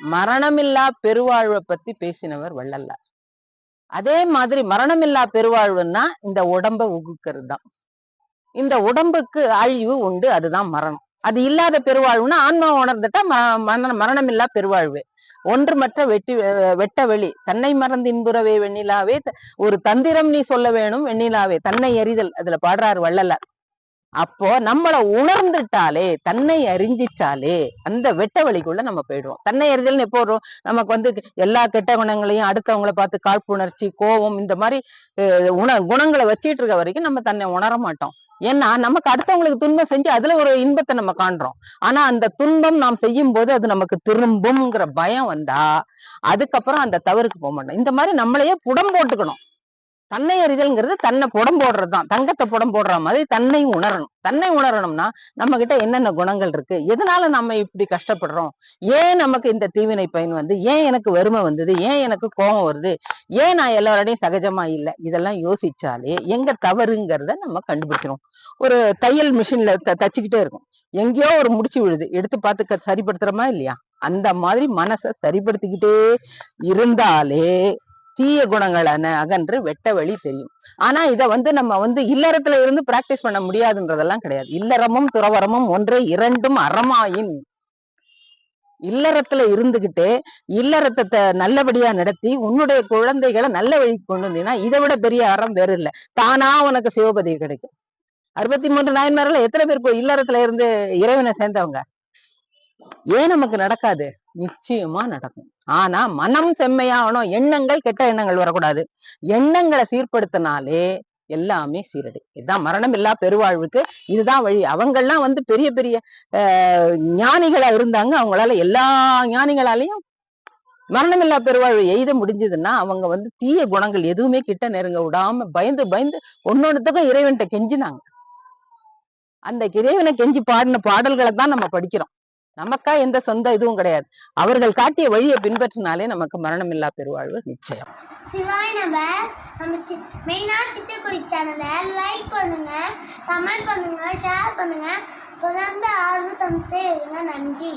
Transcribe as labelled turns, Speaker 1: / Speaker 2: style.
Speaker 1: மரணமில்லா பெருவாழ்வை பத்தி பேசினவர் வள்ளலார். அதே மாதிரி மரணமில்லா பெருவாழ்வுன்னா இந்த உடம்ப உகுக்கிறது தான் இந்த உடம்புக்கு அழிவு உண்டு அதுதான் மரணம். அது இல்லாத பெருவாழ்வுன்னா ஆன்மா உணர்ந்துட்டா ம- இல்லா மரணமில்லா பெருவாழ்வு. ஒன்றுமற்ற வெட்டி வெட்ட வெளி. தன்னை மறந்து இன்புறவே வெண்ணிலாவே ஒரு தந்திரம் நீ சொல்ல வேணும் வெண்ணிலாவே. தன்னை அறிதல் அதுல பாடுறாரு வள்ளலார். அப்போ நம்மளை உணர்ந்துட்டாலே தன்னை அறிஞ்சிட்டாலே அந்த வெட்ட வழிக்குள்ள நம்ம போயிடுவோம். தன்னை அறிதல்னு எப்போ வரும்? நமக்கு வந்து எல்லா கெட்ட குணங்களையும் அடுத்தவங்கள பார்த்து காழ்ப்புணர்ச்சி கோபம் இந்த மாதிரி உண குணங்களை வச்சிட்டு இருக்க வரைக்கும் நம்ம தன்னை உணர மாட்டோம். ஏன்னா நமக்கு அடுத்தவங்களுக்கு துன்பம் செஞ்சு அதுல ஒரு இன்பத்தை நம்ம காண்றோம். ஆனா அந்த துன்பம் நாம் செய்யும் போது அது நமக்கு திரும்பும்ங்கிற பயம் வந்தா அதுக்கப்புறம் அந்த தவறுக்கு போக மாட்டோம். இந்த மாதிரி நம்மளையே புடம் போட்டுக்கணும். தன்னை அறிதல்ங்கிறது தன்னை புடம் போடுறது தான் தங்கத்தை புடம் போடுற மாதிரி தன்னை உணரணும். தன்னை உணரணும்னா நம்ம கிட்ட என்னென்ன குணங்கள் இருக்கு? எதனால நம்ம இப்படி கஷ்டப்படுறோம்? ஏன் நமக்கு இந்த தீவினை பயன் வந்து? ஏன் எனக்கு வறுமை வந்தது? ஏன் எனக்கு கோபம் வருது? ஏன் நான் எல்லாரோடையும் சகஜமா இல்லை? இதெல்லாம் யோசிச்சாலே எங்க தவறுங்கிறத நம்ம கண்டுபிடிக்கிறோம் ஒரு தையல் மிஷின்ல தச்சுக்கிட்டே இருக்கும். எங்கேயோ ஒரு முடிச்சு விழுது. எடுத்து பார்த்து சரிப்படுத்துறமா சரிப்படுத்துறோமா இல்லையா? அந்த மாதிரி மனசை சரிப்படுத்திக்கிட்டே இருந்தாலே தீய குணங்களான அகன்று வெட்ட வழி தெரியும். ஆனா இத வந்து நம்ம வந்து இல்லறத்துல இருந்து பிராக்டிஸ் பண்ண முடியாதுன்றதெல்லாம் கிடையாது. இல்லறமும் துறவரமும் ஒன்றே இரண்டும் அறமாயின். இல்லறத்துல இருந்துகிட்டு இல்லறத்தை நல்லபடியா நடத்தி உன்னுடைய குழந்தைகளை நல்ல வழிக்கு கொண்டு வந்தீங்கன்னா இதை விட பெரிய அறம் வேறு இல்ல. தானா உனக்கு சிவபதி கிடைக்கும். அறுபத்தி மூன்று நாயன்மார்கள் எத்தனை பேர் போய் இல்லறத்துல இருந்து இறைவனை சேர்ந்தவங்க? ஏன் நமக்கு நடக்காது? நிச்சயமா நடக்கும். ஆனா மனம் செம்மையாகணும் எண்ணங்கள் கெட்ட எண்ணங்கள் வரக்கூடாது. எண்ணங்களை சீர்படுத்தினாலே எல்லாமே சீரடி. இதுதான் மரணம் இல்லா பெருவாழ்வுக்கு. இதுதான் வழி. அவங்கெல்லாம் வந்து பெரிய பெரிய ஞானிகளா இருந்தாங்க. அவங்களால எல்லா ஞானிகளாலையும் மரணமில்லா பெருவாழ்வு எய்த முடிஞ்சதுன்னா அவங்க வந்து தீய குணங்கள் எதுவுமே கிட்ட நெருங்க விடாம பயந்து பயந்து ஒன்னொன்னுத்துக்கும் இறைவன்கிட்ட கெஞ்சினாங்க. அந்த இறைவனை கெஞ்சி பாடின பாடல்களை தான் நம்ம படிக்கிறோம். நமக்கா எந்த சொந்த இதுவும் கிடையாது. அவர்கள் காட்டிய வழியை பின்பற்றினாலே நமக்கு மரணமில்லா பெருவாழ்வு நிச்சயம்.
Speaker 2: சிவாய் நம்ம நம்ம சி மெயினாக சித்திரக்குறி சேனலை லைக் பண்ணுங்க கமெண்ட் பண்ணுங்க ஷேர் பண்ணுங்க. தொடர்ந்து ஆர்வம் தந்துட்டே இருங்க நன்றி.